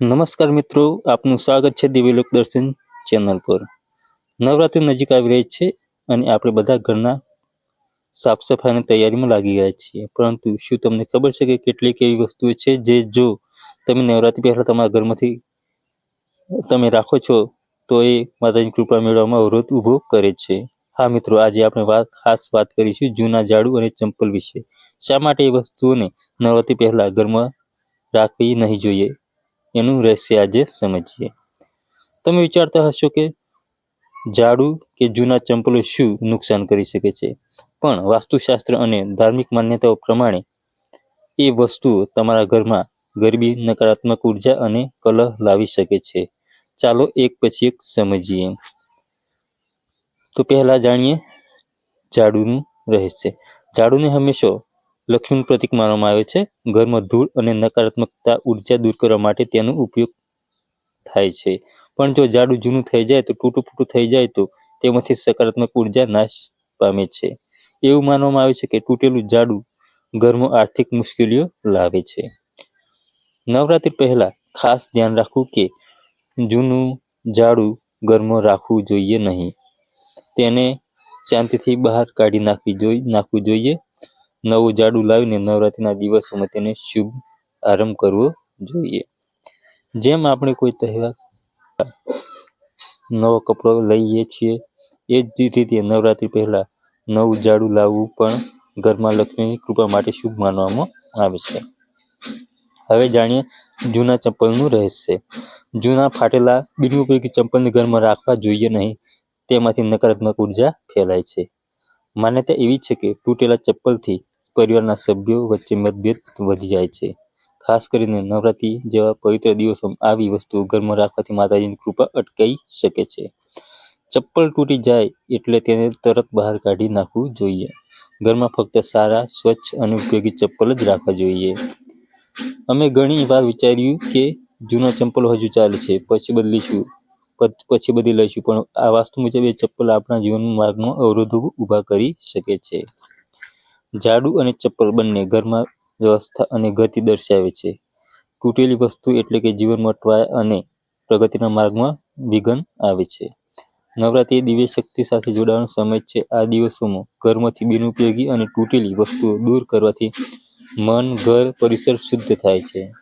નમસ્કાર મિત્રો, આપનું સ્વાગત છે દિવ્યલોક દર્શન ચેનલ પર. નવરાત્રી નજીક આવી રહી છે અને આપણે બધા ઘરના સાફ સફાઈની તૈયારીમાં લાગી ગયા છીએ. પરંતુ શું તમને ખબર છે કે કેટલીક એવી વસ્તુઓ છે જે જો તમે નવરાત્રી પહેલાં તમારા ઘરમાંથી તમે રાખો છો, તો એ માતાજીની કૃપા મેળવવામાં અવરોધ ઊભો કરે છે. હા મિત્રો, આજે આપણે વાત, ખાસ વાત કરીશું જૂના ઝાડુ અને ચંપલ વિશે. શા માટે એ વસ્તુઓને નવરાત્રી પહેલાં ઘરમાં રાખવી નહીં જોઈએ? એનું રહસ્ય આજે સમજીએ. તમે વિચારતા હશો કે ઝાડુ કે જૂના ચંપલો શું નુકસાન કરી શકે છે? પણ વાસ્તુશાસ્ત્ર અને ધાર્મિક માન્યતાઓ પ્રમાણે એ વસ્તુઓ તમારા ઘરમાં ગરબી, નકારાત્મક ઊર્જા અને કલહ લાવી શકે છે. ચાલો એક પછી એક સમજીએ. તો પહેલા જાણીએ ઝાડુનું રહસ્ય. ઝાડુને હંમેશા લક્ષ્મીનું પ્રતીક માનવામાં આવે છે. ઘરમાં ધૂળ અને નકારાત્મકતા ઊર્જા દૂર કરવા માટે તેનો ઉપયોગ થાય છે. પણ જો ઝાડુ જૂનું થઈ જાય તો તૂટું ફૂટું થઈ જાય તો તેમાંથી સકારાત્મક ઊર્જા નાશ પામે છે. એવું માનવામાં આવે છે કે તૂટેલું ઝાડુ ઘરમાં આર્થિક મુશ્કેલીઓ લાવે છે. નવરાત્રી પહેલા ખાસ ધ્યાન રાખવું કે જૂનું ઝાડુ ઘરમાં રાખવું જોઈએ નહીં. તેને શાંતિથી બહાર કાઢી નાખવી જોઈ, નાખવું જોઈએ. નવું જાડું લાવીને નવરાત્રિના દિવસોમાં તેને શુભ આરંભ કરવો જોઈએ. જેમ આપણે કોઈ તહેવાર નવો કપડો લઈએ છીએ, એ જ રીતે નવરાત્રિ પહેલાં નવું જાડું લાવવું પણ ઘરમાં લક્ષ્મીની કૃપા માટે શુભ માનવામાં આવે છે. હવે જાણીએ જૂના ચંપલનું રહસ્ય. જૂના ફાટેલા બિનઉપયોગી ચંપલને ઘરમાં રાખવા જોઈએ નહીં, તેમાંથી નકારાત્મક ઊર્જા ફેલાય છે. માન્યતા એવી છે કે તૂટેલા ચપ્પલથી પરિવારના સભ્યો વચ્ચે મતભેદ વધી જાય છે. ખાસ કરીને નવરાત્રિ જેવા પવિત્ર દિવસોમાં આવી વસ્તુઓ ઘરમાં રાખવાથી માતાજીની કૃપા અટકાઈ શકે છે. ચપ્પલ તૂટી જાય એટલે તેને તરત બહાર કાઢી નાખવું જોઈએ. ઘરમાં ફક્ત સારા, સ્વચ્છ અને ઉપયોગી ચપ્પલ જ રાખવા જોઈએ. અમે ઘણી વાર વિચાર્યું કે જૂના ચંપલ હજુ ચાલે છે, પછી બદલીશું પછી બદલી લઈશું, પણ આ વાસ્તુ મુજબ એ ચપ્પલ આપણા જીવન માર્ગમાં અવરોધો ઊભા કરી શકે છે. ઝાડુ અને ચપ્પલ બંને ઘરમાં વ્યવસ્થા અને ગતિ દર્શાવે છે. તૂટેલી વસ્તુ એટલે કે જીવનમાં અટવાય અને પ્રગતિના માર્ગમાં વિઘન આવે છે. નવરાત્રિ દિવ્ય શક્તિ સાથે જોડાવાનો સમય છે. આ દિવસોમાં ઘરમાંથી બિનઉપયોગી અને તૂટેલી વસ્તુઓ દૂર કરવાથી મન, ઘર, પરિસર શુદ્ધ થાય છે.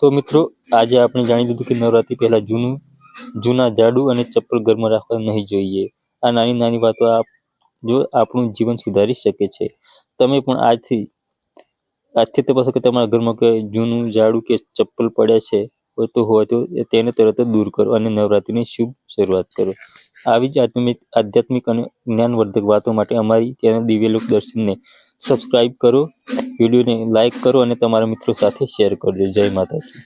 તો મિત્રો, આજે આપણે જાણી દીધું કે નવરાત્રિ પહેલાં જૂનું, જૂના ઝાડુ અને ચપ્પલ ઘરમાં રાખવા નહીં જોઈએ. આ નાની નાની વાતો આપ જો આપણું જીવન સુધારી શકે છે. તમે પણ આજથી આજથી તપાસો કે તમારા ઘરમાં કે જૂનું ઝાડું કે ચપ્પલ પડ્યા છે, હોય તો હોય તો તેને તરત દૂર કરો અને નવરાત્રિની શુભ શરૂઆત કરો. આવી જ આધ્યાત્મિક આધ્યાત્મિક અને જ્ઞાનવર્ધક વાતો માટે અમારી ચેનલ દિવ્યલોક દર્શનને સબસ્ક્રાઈબ કરો, વિડીયોને લાઇક કરો અને તમારા મિત્રો સાથે શેર કરજો. જય માતાજી.